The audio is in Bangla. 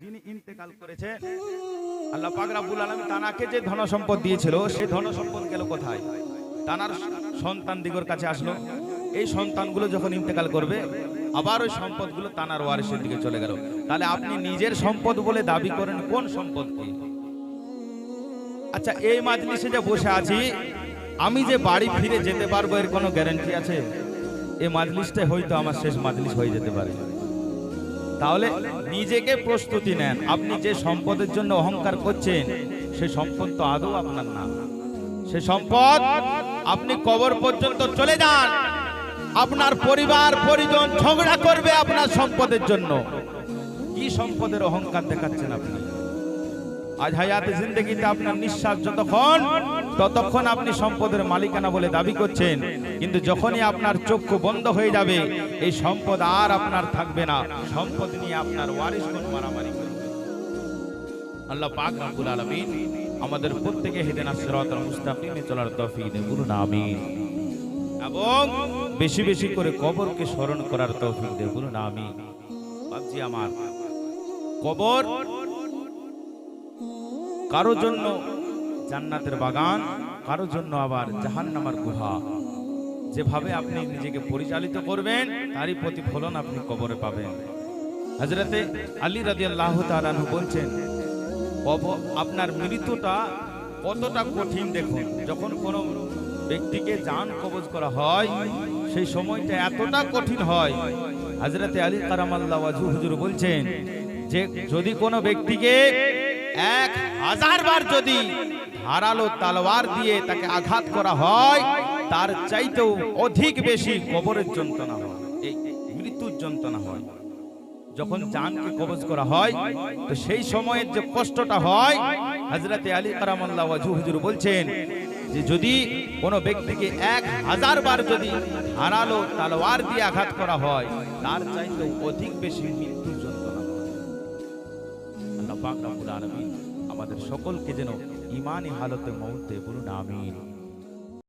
যিনি ইন্তেকাল করেছে, আল্লাহ পাক রাব্বুল তানাকে যে ধন সম্পদ দিয়েছিল, সেই ধন সম্পদ গেল কোথায়? তানার সন্তান দিগর কাছে আসলো। এই সন্তানগুলো যখন ইন্তেকাল করবে, আবার ওই সম্পদগুলো তানার ওয়ারিসের দিকে চলে গেল। তাহলে আপনি নিজের সম্পদ বলে দাবি করেন, কোন সম্পদকে আচ্ছা এই মাজলিসে যে বসে আছি, আমি যে বাড়ি ফিরে যেতে পারব এর কোনো গ্যারান্টি আছে? এই মাজলিসটাই হয়তো আমার শেষ মাজলিস হয়ে যেতে পারে। তাহলে নিজেকে প্রস্তুতি নেন। আপনি যে সম্পদের জন্য অহংকার করছেন, সে সম্পদ তো আদৌ আপনার না। সে সম্পদ আপনি কবর পর্যন্ত চলে যান। আপনার পরিবার, পরিজন ঝগড়া করবে আপনার সম্পদের জন্য। কি সম্পদের অহংকার দেখাচ্ছেন আপনি? আজ হায়াতে জিন্দগিতে আপনার নিঃশ্বাস যতক্ষণ, ততক্ষণ আপনি সম্পদের মালিকানা বলে দাবি করছেন। কিন্তু যখনই আপনার চক্ষু বন্ধ হয়ে যাবে, এই সম্পদ আর আপনার থাকবে না। সম্পদ নিয়ে আপনার ওয়ারিশগণ মারামারি করবে। আল্লাহ পাক রব্বুল আলামিন আমাদের প্রত্যেকে হেদেনা সিরাতাল মুস্তাকিমে চলার তৌফিক দেন বলুন আমিন। এবং বেশি বেশি করে কবরকে স্মরণ করার তৌফিক দেন বলুন আমিন। বাবজি আমার, কবর কারও জন্য জান্নাতের বাগান, কারও জন্য আবার জাহান্নামার গুহা। যেভাবে আপনি নিজেকে পরিচালিত করবেন, তারই প্রতিফলন আপনি কবরে পাবেন। হাজরাতে আলী রাজি আল্লাহ তালানহু বলছেন আপনার মৃত্যুটা কতটা কঠিন দেখুন। যখন কোনো ব্যক্তিকে জান কবজ করা হয়, সেই সময়টা এতটা কঠিন হয়। হজরতে আলী কারামাল্লাহ ওয়াজু হুজুর বলছেন, যে, যদি কোনো ব্যক্তিকে এক হাজার বার যদি ধারালো তালোয়ার দিয়ে তাকে আঘাত করা হয়, তার চাইতেও অধিক বেশি কবরের যন্ত্রণা হয়, এই মৃত্যুর যন্ত্রণা হয়। যখন জানকে কবজ করা হয়, তো সেই সময়ের যে কষ্টটা হয় হজরতে আলী কারামাল্লাহ ওয়াজু হুজুর বলছেন যে যদি কোনো ব্যক্তিকে এক হাজার বার যদি ধারালো তালোয়ার দিয়ে আঘাত করা হয়, তার চাইতেও অধিক বেশি মৃত্যুর যন্ত্রণা। পাক রাবুল আলমিন আমাদের সকলকে যেন ইমানি হালতে মৌতে বলুন আমিন।